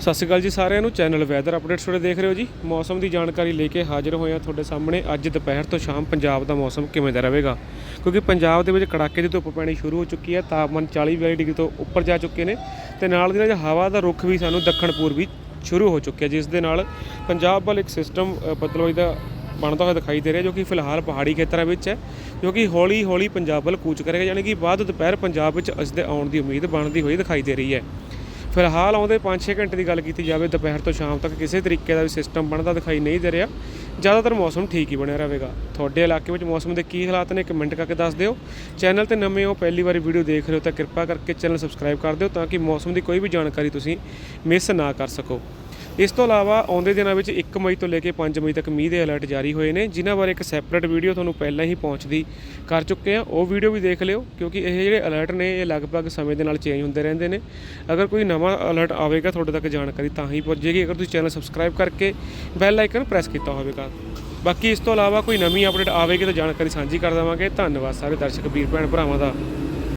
ਸਤਿ ਸ਼੍ਰੀ ਅਕਾਲ ਜੀ ਸਾਰਿਆਂ ਨੂੰ। ਚੈਨਲ ਵੈਦਰ ਅਪਡੇਟਸ ਤੁਹਾਡੇ ਦੇਖ ਰਹੇ ਹੋ ਜੀ। ਮੌਸਮ ਦੀ ਜਾਣਕਾਰੀ ਲੈ ਕੇ ਹਾਜ਼ਰ ਹੋਏ ਹਾਂ ਤੁਹਾਡੇ ਸਾਹਮਣੇ। ਅੱਜ ਦੁਪਹਿਰ ਤੋਂ ਸ਼ਾਮ ਪੰਜਾਬ ਦਾ ਮੌਸਮ ਕਿਵੇਂ ਦਾ ਰਹੇਗਾ? ਕਿਉਂਕਿ ਪੰਜਾਬ ਦੇ ਵਿੱਚ ਕੜਾਕੇ ਦੀ ਧੁੱਪ ਪੈਣੀ ਸ਼ੁਰੂ ਹੋ ਚੁੱਕੀ ਹੈ। ਤਾਪਮਾਨ 40 42 ਡਿਗਰੀ ਤੋਂ ਉੱਪਰ ਜਾ ਚੁੱਕੇ ਨੇ। ਤੇ ਨਾਲ ਦੀ ਨਾਲ ਹਵਾ ਦਾ ਰੁਖ ਵੀ ਸਾਨੂੰ ਦੱਖਣ ਪੂਰਬੀ ਸ਼ੁਰੂ ਹੋ ਚੁੱਕਿਆ ਜਿਸ ਦੇ ਨਾਲ ਪੰਜਾਬ ਵੱਲ ਇੱਕ ਸਿਸਟਮ ਬਦਲਵਾਈ ਦਾ ਬਣਦਾ ਹੋਇਆ ਦਿਖਾਈ ਦੇ ਰਿਹਾ, ਜੋ ਕਿ ਫਿਲਹਾਲ ਪਹਾੜੀ ਖੇਤਰਾਂ ਵਿੱਚ ਹੈ, ਜੋ ਕਿ ਹੌਲੀ ਹੌਲੀ ਪੰਜਾਬ ਵੱਲ ਕੂਚ ਕਰੇਗਾ, ਯਾਨੀ ਕਿ ਬਾਅਦ ਦੁਪਹਿਰ ਪੰਜਾਬ ਵਿੱਚ ਇਸ ਦੇ ਆਉਣ ਦੀ ਉਮੀਦ ਬਣਦੀ ਹੋਈ ਦਿਖਾਈ ਦੇ ਰਹੀ ਹੈ। ਫਿਲਹਾਲ ਆਉਂਦੇ 5-6 ਘੰਟੇ ਦੀ ਗੱਲ ਕੀਤੀ ਜਾਵੇ, ਦੁਪਹਿਰ ਤੋਂ ਸ਼ਾਮ ਤੱਕ ਕਿਸੇ ਤਰੀਕੇ ਦਾ ਵੀ ਸਿਸਟਮ ਬਣਦਾ ਦਿਖਾਈ ਨਹੀਂ ਦੇ ਰਿਹਾ। ਜ਼ਿਆਦਾਤਰ ਮੌਸਮ ਠੀਕ ਹੀ ਬਣਿਆ ਰਹੇਗਾ। ਤੁਹਾਡੇ ਇਲਾਕੇ ਵਿੱਚ ਮੌਸਮ ਦੇ ਕੀ ਹਾਲਾਤ ਨੇ ਕਮੈਂਟ ਕਰਕੇ ਦੱਸ ਦਿਓ। ਚੈਨਲ ਤੇ ਨਵੇਂ ਹੋ, ਪਹਿਲੀ ਵਾਰੀ ਵੀਡੀਓ ਦੇਖ ਰਹੇ ਹੋ ਤਾਂ ਕਿਰਪਾ ਕਰਕੇ ਚੈਨਲ ਸਬਸਕ੍ਰਾਈਬ ਕਰ ਦਿਓ ਤਾਂ ਕਿ ਮੌਸਮ ਦੀ ਕੋਈ ਵੀ ਜਾਣਕਾਰੀ ਤੁਸੀਂ ਮਿਸ ਨਾ ਕਰ ਸਕੋ। ਇਸ ਤੋਂ ਇਲਾਵਾ ਆਉਂਦੇ ਦਿਨਾਂ ਵਿੱਚ 1 ਮਈ ਤੋਂ ਲੈ ਕੇ 5 ਮਈ ਤੱਕ ਮੀਂਹ ਦੇ ਅਲਰਟ ਜਾਰੀ ਹੋਏ ਨੇ, ਜਿਨ੍ਹਾਂ ਬਾਰੇ ਇੱਕ ਸੈਪਰੇਟ ਵੀਡੀਓ ਤੁਹਾਨੂੰ ਪਹਿਲਾਂ ਹੀ ਪਹੁੰਚਦੀ ਕਰ ਚੁੱਕੇ ਆ ਉਹ ਵੀਡੀਓ ਵੀ ਦੇਖ ਲਿਓ, ਕਿਉਂਕਿ ਇਹ ਜਿਹੜੇ ਅਲਰਟ ਨੇ, ਇਹ ਲਗਭਗ ਸਮੇਂ ਦੇ ਨਾਲ ਚੇਂਜ ਹੁੰਦੇ ਰਹਿੰਦੇ ਨੇ। ਅਗਰ ਕੋਈ ਨਵਾਂ ਅਲਰਟ ਆਵੇਗਾ ਤੁਹਾਡੇ ਤੱਕ ਜਾਣਕਾਰੀ ਤਾਂ ਹੀ ਪਹੁੰਚੇਗੀ ਅਗਰ ਤੁਸੀਂ ਚੈਨਲ ਸਬਸਕ੍ਰਾਈਬ ਕਰਕੇ ਬੈਲ ਆਈਕਨ ਪ੍ਰੈਸ ਕੀਤਾ ਹੋਵੇਗਾ। ਬਾਕੀ ਇਸ ਤੋਂ ਇਲਾਵਾ ਕੋਈ ਨਵੀਂ ਅਪਡੇਟ ਆਵੇਗੀ ਤਾਂ ਜਾਣਕਾਰੀ ਸਾਂਝੀ ਕਰ ਦੇਵਾਂਗੇ। ਧੰਨਵਾਦ ਸਾਰੇ ਦਰਸ਼ਕ, ਵੀਰ ਭੈਣ ਭਰਾਵਾਂ ਦਾ।